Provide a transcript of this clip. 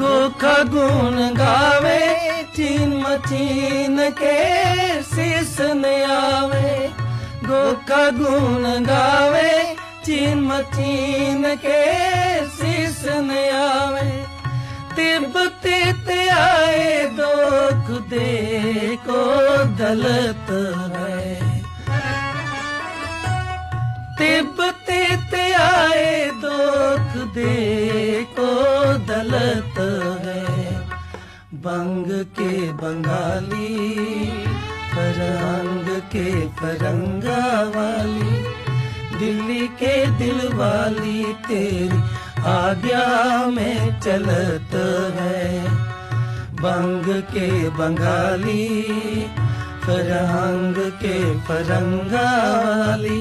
गोखा गुण गावे चीन मचीन के शीस न आवे गोखा गुण गावे चीन मचीन के शीस न आवे तिब्बती ते आए दुख दे को दलत है तिब्बती बंग के बंगाली फरंग के फरंगा वाली दिल्ली के दिल वाली तेरी आज्ञा में चलत है बंग के बंगाली फरंग के फरंगा वाली